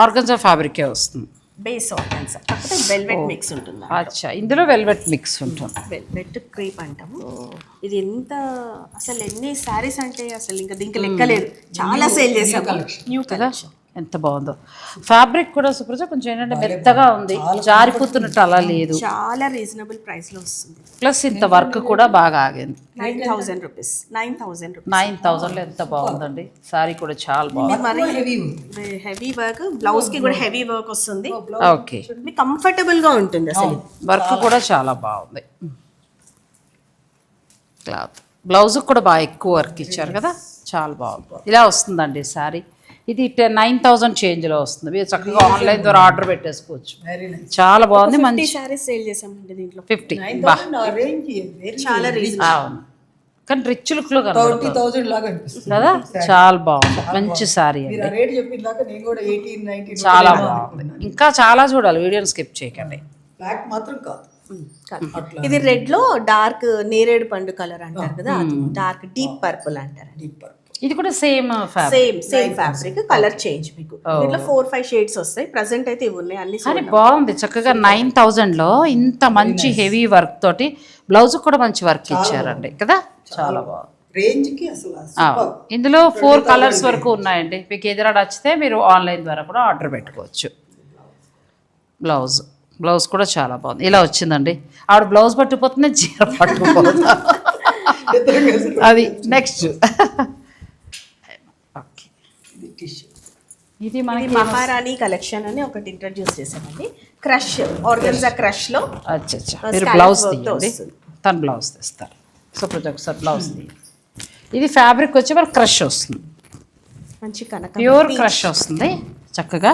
ఆర్గన్జా ఫ్యాబ్రికే వస్తుంది. బేస్ ఆర్గన్జా కాకపోతే వెల్వెట్ మిక్స్ ఉంటుంది అచ్చా. ఇందులో వెల్వెట్ మిక్స్ ఉంటుంది. వెల్వెట్ క్రేప్ అంటాము. ఇది ఎంత అసలు ఎన్ని శారీస్ అంటే అసలు ఇంకా దీనికి లెక్కలేదు. చాలా సేల్ చేసాము న్యూ కదా? ఎంత బాగుందో. ఫ్యాబ్రిక్ కూడా సుప్రజ కొంచెం ఏంటంటే మెత్తగా ఉంది. జారిపోతున్నట్టు అలా లేదు. చాలా రీజనబుల్ ప్రైస్లో వస్తుంది. ప్లస్ ఇంత వర్క్ కూడా బాగా ఆగింది. Nine thousand rupees nine thousand rupees nine థౌజండ్లో ఎంత బాగుందండి? సారీ కూడా చాలా బాగుంది. హెవీ హెవీ వర్క్ బ్లౌజ్కి కూడా హెవీ వర్క్ వస్తుంది. ఓకే మీకు కంఫర్టబుల్గా ఉంటుంది అసలు. వర్క్ కూడా చాలా బాగుంది. క్లాత్ బ్లౌజ్ కూడా బాగా ఎక్కువ వర్క్ ఇచ్చారు కదా? చాలా బాగుంది. ఇలా వస్తుందండి సారీ ఇది టెన్ నైన్ థౌజండ్ చేంజ్లో వస్తుంది. మీరు చక్కగా ఆన్లైన్ ద్వారా ఆర్డర్ పెట్టేసుకోవచ్చు. వెరీ నైస్ చాలా బాగుంది మంచి సేల్ చేసామండి దీంట్లో. ఫిఫ్టీ. థౌసండ్ చాలా అవును. కానీ రిచ్ థౌసండ్ లాగా అనిపిస్తుంది. కదా? చాలా బాగుంది. మంచి సారీ అండి. మీరు ఆ రేట్ చెప్పిన దాకా నేను కూడా ఎయిటీన్ నైన్టీన్ చాలా బాగుంది. ఇంకా చాలా చూడాలి. వీడియోని స్కిప్ చేయకండి. బ్లాక్ మాత్రం కాదు. ఇది రెడ్లో డార్క్ నేరేడు పండు కలర్ అంటారు కదా? డార్క్ డీప్ పర్పుల్ అంటారు. డీప్ ఇది కూడా same same same fabric colour change మీకు. దీంట్లో ఫోర్ ఫైవ్ షేడ్స్ వస్తాయి. ప్రెసెంట్ అయితే ఇవి ఉన్నాయి. అన్ని బాగుంది. చక్కగా నైన్ థౌజండ్లో ఇంత మంచి హెవీ వర్క్ తోటి బ్లౌజ్ కూడా మంచి వర్క్ ఇచ్చారండి కదా? చాలా బాగుంది. రేంజ్కి అసలు ఆ, super. ఇందులో ఫోర్ కలర్స్ వరకు ఉన్నాయండి. మీకు ఏదైనా నచ్చితే మీరు ఆన్లైన్ ద్వారా కూడా ఆర్డర్ పెట్టుకోవచ్చు. బ్లౌజ్ బ్లౌజ్ కూడా చాలా బాగుంది. ఇలా వచ్చిందండి. ఆవిడ బ్లౌజ్ పట్టుకుపోతుంది చీర పట్టుకుపోతుంది అది నెక్స్ట్ ఇది tissue. ఇది మనకి మహారాణి కలెక్షన్ అని ఒకటి ఇంట్రడ్యూస్ చేసామండి క్రష్ ఆర్గన్జా క్రష్లో మీరు బ్లౌజ్. తను బ్లౌజ్ తీస్తారు. సో ప్రతి ఒక్కసారి బ్లౌజ్ ఇది ఫ్యాబ్రిక్ వచ్చి మనకు క్రష్ వస్తుంది. మంచి కనక. ప్యూర్ క్రష్ వస్తుంది. చక్కగా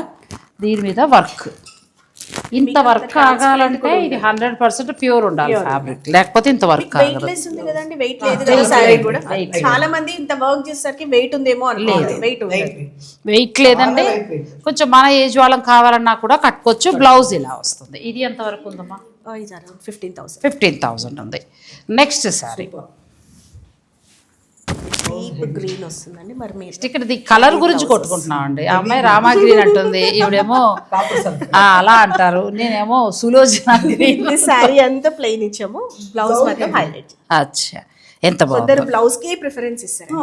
దీని మీద వర్క్ ఇంత వర్క్ ఆగాలంటే ఇది హండ్రెడ్ పర్సెంట్ ప్యూర్ ఉండాలి ఫ్యాబ్రిక్ లేకపోతే ఇంత వర్క్ ఉంది కదండి వెయిట్ లేదు సారీ కూడా. చాలా మంది ఇంత వర్క్ చేసేసరికి వెయిట్ ఉందేమో అనుకోలేదు వెయిట్ వెయిట్ లేదండి. కొంచెం మన ఏజ్ వాళ్ళం కావాలన్నా కూడా కట్టుకోవచ్చు. బ్లౌజ్ ఇలా వస్తుంది. ఇది ఎంత వరకు ఉందమ్మా? ఫిఫ్టీన్ థౌసండ్ ఫిఫ్టీన్ థౌజండ్ ఉంది. నెక్స్ట్ శారీ డీప్ గ్రీన్ వస్తుందండి. మరి మీరు ఇక్కడ ది కలర్ గురించి కొట్టుకుంటున్నాం అండి. ఆ అమ్మాయి రామా గ్రీన్ అంటుంది. ఈవిడేమో ఆ, అలా అంటారు. నేనేమో సులోచన గ్రీన్ ఈ శారీ అంతా ప్లెయిన్ ఇచ్చాము. బ్లౌజ్ మాత్రం హైలైట్ అచ్చా. ఎంత బాగుంది. కొందరు బ్లౌజ్కి ప్రిఫరెన్స్ ఇస్తారు.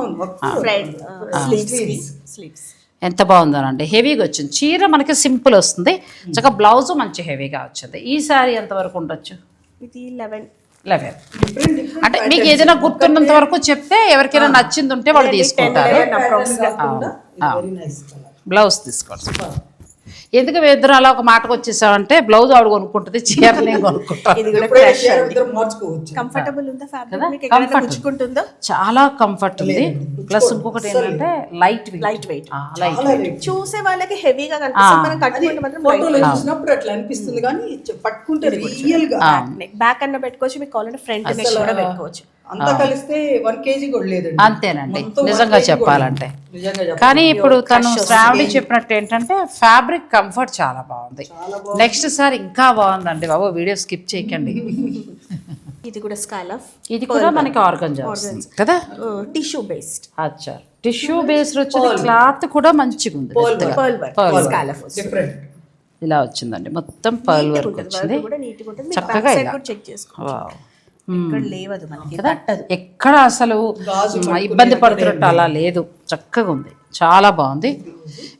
ఫ్రంట్ స్లీవ్స్ స్లీవ్స్ ఎంత బాగుందోనండి. హెవీగా వచ్చింది. చీర మనకి సింపుల్ వస్తుంది. చక్కగా బ్లౌజ్ మంచి హెవీగా వచ్చింది. ఈ శారీ ఎంత వరకు ఉండొచ్చు? ఇది లెవెన్ అంటే మీకు ఏదైనా గుర్తున్నంత వరకు చెప్తే ఎవరికైనా నచ్చింది ఉంటే వాళ్ళు తీసుకుంటారు. బ్లౌజ్ తీసుకోండి ఎందుకు ఇద్దరు అలా ఒక మాటకు వచ్చేసామంటే బ్లౌజ్ ఆవిడ కొనుక్కుంటుంది చీర నేను కొనుక్కుంటాను చాలా కంఫర్ట్ ఉంది. ప్లస్ ఇంకొకటి ఏంటంటే light light weight light weight. చూసే వాళ్ళకి హెవీగా కనిపిస్తుంది. అట్లా అనిపిస్తుంది కానీ చె- పట్టుకుంటే రియల్గా. బ్యాక్ అన్న పెట్టుకోవచ్చు మీకు కావాలంటే ఫ్రంట్ కూడా పెట్టుకోవచ్చు. అంతా కలిస్తే వన్ కేజీ కూడా లేదండి. అంతేనండి. నిజంగా చెప్పాలంటే. కానీ ఇప్పుడు తను శ్రావణి చెప్పినట్టు ఏంటంటే ఫ్యాబ్రిక్ కంఫర్ట్ చాలా బాగుంది. నెక్స్ట్ సార్ ఇంకా బాగుందండి బాబు వీడియో స్కిప్ చేయకండి. ఇది కూడా స్కాలఫ్ ఇది కూడా మనకి ఆర్గంజా వస్తుంది కదా? టిష్యూ బేస్డ్ అచ్చా. టిష్యూ బేస్డ్ వచ్చింది క్లాత్ కూడా మంచిగా ఉంది ఇలా వచ్చిందండి. మొత్తం పర్ల్ వర్క్ వచ్చింది. చక్కగా చెక్ చేసుకో వావ్. ఇక్కడ లేవదు మనకి కదా. ఎక్కడ అసలు మ, ఇబ్బంది పడుతున్నట్టు అలా లేదు. చక్కగా ఉంది. చాలా బాగుంది.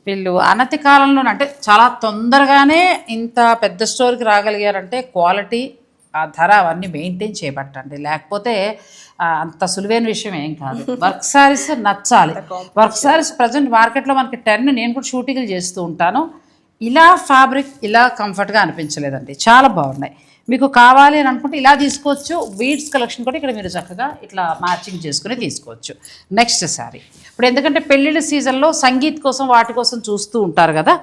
వీళ్ళు అనతి కాలంలో అంటే చాలా తొందరగానే ఇంత పెద్ద స్టోర్కి రాగలిగారంటే క్వాలిటీ ఆ ధర అవన్నీ మెయింటైన్ చేయబట్టండి. లేకపోతే అంత సులువైన విషయం ఏం కాదు. వర్క్ సారీస్ నచ్చాలి. వర్క్ సారీస్ ప్రజెంట్ మార్కెట్లో మనకి టెన్ నేను కూడా షూటింగ్లు చేస్తూ ఉంటాను. ఇలా ఫ్యాబ్రిక్ ఇలా కంఫర్ట్గా అనిపించలేదండి. చాలా బాగున్నాయి. మీకు కావాలి అని అనుకుంటే ఇలా తీసుకోవచ్చు. బీడ్స్ కలెక్షన్ కూడా ఇక్కడ మీరు చక్కగా ఇట్లా మ్యాచింగ్ చేసుకుని తీసుకోవచ్చు. నెక్స్ట్ శారీ ఇప్పుడు ఎందుకంటే పెళ్ళిళ్ళ సీజన్లో సంగీత్ కోసం వాటి కోసం చూస్తూ ఉంటారు కదా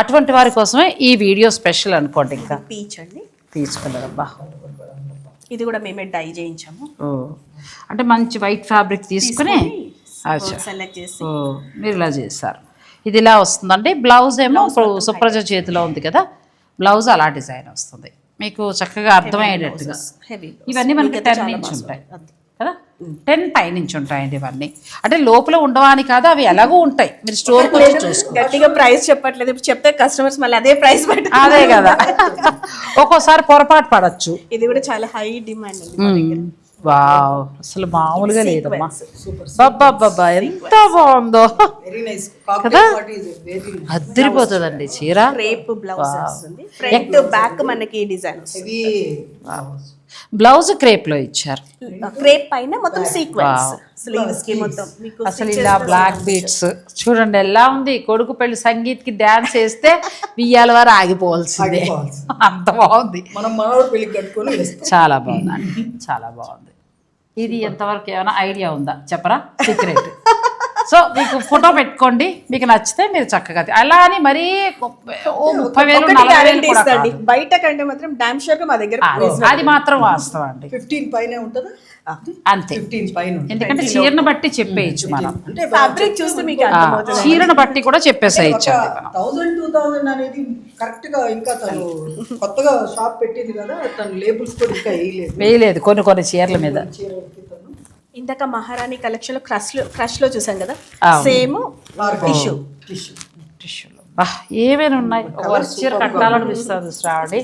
అటువంటి వారి కోసమే ఈ వీడియో స్పెషల్ అనుకోండి ఇంకా. పీచ్ అండి. తీసుకెళ్ళరబ్బా ఇది కూడా మేమే డై చేయించాము. అంటే మంచి వైట్ ఫ్యాబ్రిక్ తీసుకుని సెలెక్ట్ చేసి. మీరు ఇలా చేశారు ఇది ఇలా వస్తుందండి. బ్లౌజ్ ఏమో ఇప్పుడు సుప్రజ చేతిలో ఉంది కదా. బ్లౌజ్ అలా డిజైన్ వస్తుంది. మీకు చక్కగా అర్థమయ్యేటట్టుగా. ఇవన్నీ మనకి టెన్ నుంచి ఉంటాయి. కదా? టెన్ పై నుంచి ఉంటాయండి ఇవన్నీ. అంటే లోపల ఉండవా అని కాదు అవి ఎలాగో ఉంటాయి. మీరు చూసుకో గట్టిగా ప్రైస్ చెప్పట్లేదు. ఇప్పుడు చెప్తే కస్టమర్స్ మళ్ళీ అదే ప్రైస్ అదే కదా. ఒక్కోసారి పొరపాటు పడచ్చు. ఇది కూడా చాలా హై డిమాండ్. వావ్. అసలు మామూలుగా లేదమ్మా. బాబా ఎంత బాగుందో. వెరీ అద్దరిపోతుందండి చీర. క్రేప్ బ్లౌజ్ వస్తుంది. ఫ్రంట్ బ్యాక్ మనకి డిజైన్ బ్లౌజ్ క్రేప్లో ఇచ్చారు క్రేప్ పైన మొత్తం సీక్వెన్స్ స్లీవ్స్కి మొత్తం. మీకు అసలు ఇలా బ్లాక్ బీట్స్ చూడండి ఎలా ఉంది? కొడుకు పెళ్ళి సంగీత్కి డాన్స్ వేస్తే బియ్యాల వారు ఆగిపోవాల్సిందే. అంత బాగుంది. మనం మనోడు పెళ్ళి కట్టుకొని వేస్తాం. చాలా బాగుందండి చాలా బాగుంది. ఇది ఎంతవరకు ఏమైనా ఐడియా ఉందా? చెప్పరా? సీక్రెట్ సో మీకు ఫోటో పెట్టుకోండి. మీకు నచ్చితే మీరు చక్కగా అలా అని మరీ ముప్పై వేలు. బయట కంటే మాత్రం డామ్ షూర్ మా దగ్గర అది మాత్రం వాస్తవం అండి. ఫిఫ్టీన్ పైనే ఉంటుందా? అంతే. ఫిఫ్టీన్ పైన ఉంటుంది. ఎందుకంటే చీరను బట్టి చెప్పేయచ్చు మనం. అంటే ఫ్యాబ్రిక్ చూస్తే మీకు చీరను బట్టి కూడా చెప్పేసేయచ్చు థౌజండ్ టూ థౌజండ్ అనేది కరెక్ట్గా ఇంకా తను కొత్తగా షాప్ పెట్టింది కదా తను లేబుల్స్ కూడా ఇంకా వేయలేదు. వేయలేదు. కొన్ని కొన్ని చీరల మీద. తను ఇందాక మహారాణి కలెక్షన్లో క్రష్లో క్రష్లో చూసాం కదా. సేమ్ టిష్యూ టిష్యూ టిష్యూలో ఆహ్, ఏమేమి ఉన్నాయి? ఒక చీర కట్టాలనిపిస్తుంది శ్రావణి.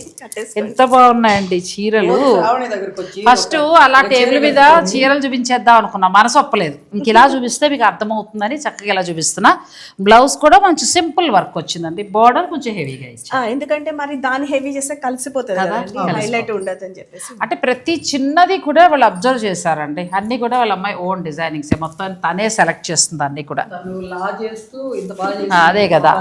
ఎంత బాగున్నాయండి చీరలు? శ్రావణి దగ్గరికి వచ్చి ఫస్ట్ అలా టేబుల్ మీద చీరలు చూపించేద్దాం అనుకున్నా. మనసు ఒప్పలేదు. ఇంక ఇలా చూపిస్తే మీకు అర్థమవుతుందని చక్కగా ఇలా చూపిస్తున్నా. బ్లౌజ్ కూడా మంచి సింపుల్ వర్క్ వచ్చిందండి. బోర్డర్ కొంచెం హెవీగా ఇచ్చి ఆ, ఎందుకంటే మరి దాన్ని హెవీ చేస్తే కలిసిపోతుంది కదా? హైలైట్ ఉండదు అని చెప్పేసి. అంటే ప్రతి చిన్నది కూడా వాళ్ళు అబ్జర్వ్ చేశారండి. అన్ని కూడా వాళ్ళ అమ్మాయి ఓన్ డిజైనింగ్స్. మొత్తం తనే సెలెక్ట్ చేస్తుంది అన్ని కూడా. తను లా చేస్తూ ఇంత బాగా చేసి ఆ, అదే కదా.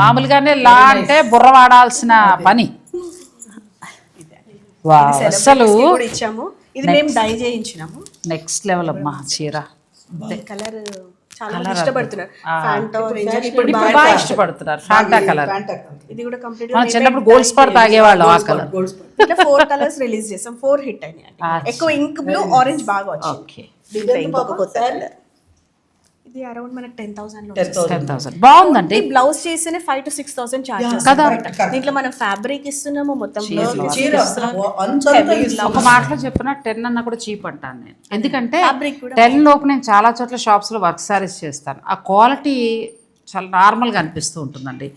మామూలుగానే లా అంటే బుర్ర వాడాల్సిన పని. వా అసలు ఇచ్చాము. ఇది మేము డై చేయించినాము. నెక్స్ట్ లెవెల్ అమ్మా చీర. కలర్ చాలా ఇష్టపడుతున్నారు. ఫ్యాంటో ఇప్పుడు బాగా ఇష్టపడుతున్నారు. ఫాంటా కలర్ ఇది కూడా కంప్లీట్ మనం చిన్నప్పుడు గోల్డ్ స్పాట్ తాగేవాళ్ళం ఆ కలర్ ఇట్లా ఫోర్ కలర్స్ రిలీజ్ చేసాం ఫోర్ హిట్ అయినాయి. ఎక్కువ ఇంక్ బ్లూ ఆరెంజ్ బాగా వచ్చింది. ఓకే కొత్త కలర్ ఇది అరౌండ్ మనకి టెన్ థౌసండ్లో టెన్ థౌసండ్ బాగుందండి. బ్లౌజ్ చేస్తేనే five to six thousand charges కదా దీంట్లో మనం ఫ్యాబ్రిక్ ఇస్తున్నాము మొత్తం ఒక మాటలో చెప్పిన టెన్ అన్న కూడా చీప్ అంటాను నేను. ఎందుకంటే ఫ్యాబ్రిక్ కూడా టెన్ లోపు నేను చాలా చోట్ల షాప్స్లో వర్క్ సారీస్ చేస్తాను. ఆ క్వాలిటీ చాలా నార్మల్గా అనిపిస్తూ ఉంటుందండి.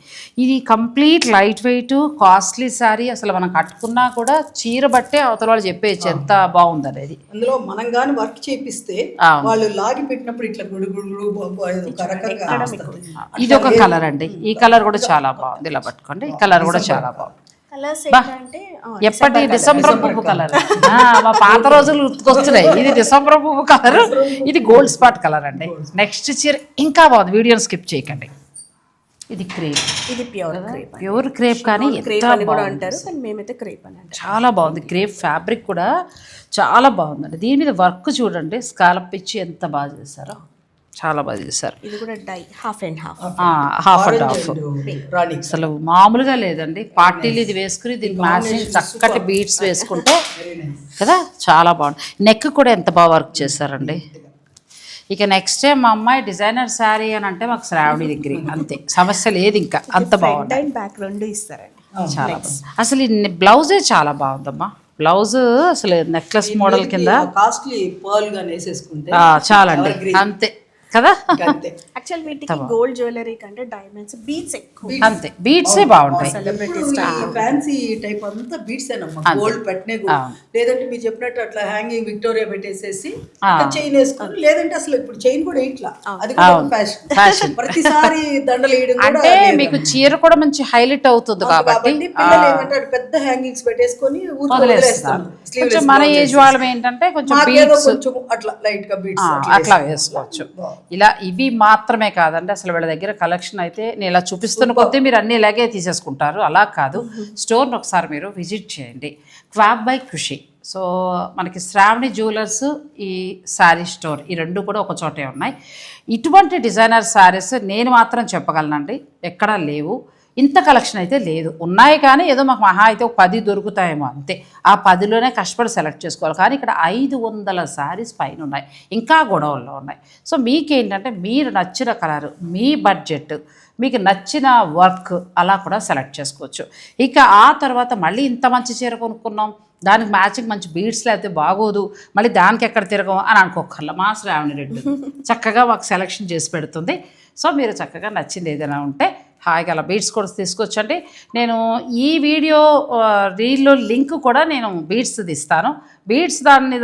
ఇది complete light weight costly sari అసలు మనం కట్టుకున్నా కూడా చీర బట్టే అవతల వాళ్ళు చెప్పేయచ్చు ఎంత బాగుంది అనేది అందులో మనం గాని వర్క్ చేపిస్తే. వాళ్ళు లాగి పెట్టినప్పుడు ఇట్లా. ఇది ఒక కలర్ అండి. ఈ కలర్ కూడా చాలా బాగుంది. ఇలా పట్టుకోండి. ఈ కలర్ కూడా చాలా బాగుంది. కలర్స్ ఏంటంటే ఆ, ఎప్పటి డిసెంబర్ పువ్వు కలర్ మా పాత రోజులు గుర్తుకొస్తున్నాయి. ఇది డిసెంబర్ పువ్వు కలర్ ఇది గోల్డ్ స్పాట్ కలర్ అండి. నెక్స్ట్ చీర ఇంకా బాగుంది. వీడియోని స్కిప్ చేయకండి. ఇది క్రేప్ ఇది ప్యూర్ క్రేప్ ప్యూర్ క్రేప్ కానీ క్రేప్ ఎంత అని కూడా. అంటారు కానీ మేమైతే క్రేప్ అని చాలా బాగుంది. క్రేప్ ఫ్యాబ్రిక్ కూడా చాలా బాగుందండి. దీని మీద వర్క్ చూడండి. స్కాలప్ ఇచ్చి ఎంత బాగా చేశారో. చాలా బాగా చేశారు. ఇది కూడా dye half and half. Half and half. అసలు మామూలుగా లేదండి. పార్టీలు ఇది వేసుకుని దీనికి మ్యాచింగ్ చక్కటి బీట్స్ వేసుకుంటే కదా చాలా బాగుంది. నెక్ కూడా ఎంత బాగా వర్క్ చేశారండి. ఇక నెక్స్ట్ టైం మా అమ్మాయి డిజైనర్ శారీ అని అంటే మాకు శ్రావణి దగ్గర అంతే. సమస్య లేదు ఇంకా. అంత బాగుంది. బ్యాక్ రెండు ఇస్తారండి. చాలా బాగుంది. అసలు ఈ బ్లౌజే చాలా బాగుందమ్మా. బ్లౌజ్ అసలు నెక్లెస్ మోడల్ కింద కాస్ట్లీ పర్ల్గా వేసేసుకుంటే ఆ, చాలండి. అంతే. కదా? యాక్చువల్ వీటికి గోల్డ్ జ్యువెలరీ కంటే డైమండ్స్ బీట్స్ ఎక్కువ. అంతే. బీట్సే బాగుంటాయి. సెలబ్రిటీస్ ఫ్యాన్సీ టైప్ అంతా బీట్స్ ఏనమ్మా గోల్డ్ పెట్టినే. లేదంటే మీరు చెప్పినట్టు అట్లా హ్యాంగింగ్ విక్టోరియా పెట్టేసేసి చైన్ వేసుకుని లేదంటే అసలు ఇప్పుడు చైన్ కూడా ఇట్లా. అది కూడా ఫ్యాషన్. ప్రతిసారి దండలు వేయడం కూడా అంటే మీకు చీర కూడా మంచి హైలైట్ అవుతుంది కాబట్టి. కాబట్టి పిల్లలు ఏమంటారు పెద్ద హ్యాంగింగ్స్ పెట్టేసుకొని ఊరికి మన ఏజ్ వాళ్ళం ఏంటంటే కొంచెం బీట్స్ కొంచెం అట్లా లైట్గా బీట్స్ అట్లా వేసుకోవచ్చు. ఇలా ఇవి మాత్రమే కాదండి. అసలు వీళ్ళ దగ్గర కలెక్షన్ అయితే నేను ఇలా చూపిస్తున్న కొద్దీ మీరు అన్ని ఇలాగే తీసేసుకుంటారు. అలా కాదు. స్టోర్ని ఒకసారి మీరు విజిట్ చేయండి. క్వాబ్ బై ఖుషి. సో మనకి శ్రావణి జ్యువెలర్స్ ఈ శారీ స్టోర్ ఈ రెండు కూడా ఒక చోటే ఉన్నాయి. ఇటువంటి డిజైనర్ శారీస్ నేను మాత్రం చెప్పగలనండి. ఎక్కడా లేవు. ఇంత కలెక్షన్ అయితే లేదు. ఉన్నాయి కానీ ఏదో మాకు మహా అయితే ఒక పది దొరుకుతాయేమో అంతే. ఆ పదిలోనే కష్టపడి సెలెక్ట్ చేసుకోవాలి. కానీ ఇక్కడ ఐదు వందల శారీస్ పైన ఉన్నాయి. ఇంకా గొడవల్లో ఉన్నాయి. సో మీకేంటంటే మీరు నచ్చిన కలర్ మీ బడ్జెట్ మీకు నచ్చిన వర్క్ అలా కూడా సెలెక్ట్ చేసుకోవచ్చు. ఇక ఆ తర్వాత మళ్ళీ ఇంత మంచి చీర కొనుక్కున్నాం. దానికి మ్యాచింగ్ మంచి బీడ్స్ లేకపోతే బాగోదు. మళ్ళీ దానికి ఎక్కడ తిరగం అని అనుకోకర్ల మా శ్రావణి రెడ్డి చక్కగా మాకు సెలెక్షన్ చేసి పెడుతుంది. సో మీరు చక్కగా నచ్చింది ఏదైనా ఉంటే హాయిగా అలా బీడ్స్ కూడా తీసుకొచ్చండి. నేను ఈ వీడియో రీల్లో లింక్ కూడా నేను బీడ్స్ ఇస్తాను బీడ్స్ దాని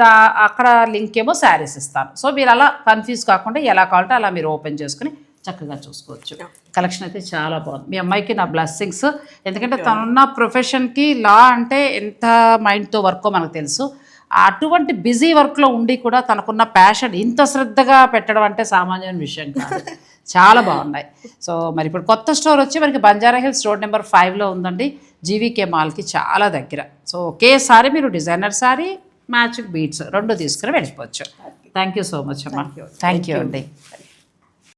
అక్కడ లింక్ ఏమో శారీస్ ఇస్తాను. సో మీరు అలా కన్ఫ్యూజ్ కాకుండా ఎలా కావాలంటే అలా మీరు ఓపెన్ చేసుకుని చక్కగా చూసుకోవచ్చు. కలెక్షన్ అయితే చాలా బాగుంది. మీ అమ్మాయికి నా బ్లెస్సింగ్స్. ఎందుకంటే తనున్న ప్రొఫెషన్కి లా అంటే ఎంత మైండ్తో వర్కో మనకు తెలుసు. అటువంటి బిజీ వర్క్లో ఉండి కూడా తనకున్న ప్యాషన్ ఇంత శ్రద్ధగా పెట్టడం అంటే సామాన్యమైన విషయం కాదు. చాలా బాగున్నాయి. సో మరి ఇప్పుడు కొత్త స్టోర్ వచ్చి మనకి బంజారా హిల్స్ రోడ్ నెంబర్ ఫైవ్లో ఉందండి. జీవీకే మాల్కి చాలా దగ్గర. సో ఒకేసారి మీరు డిజైనర్ సారీ మ్యాచింగ్ బీట్స్ రెండు తీసుకుని వెళ్ళిపోవచ్చు. థ్యాంక్ యూ సో మచ్ అమ్మా. థ్యాంక్ యూ అండి.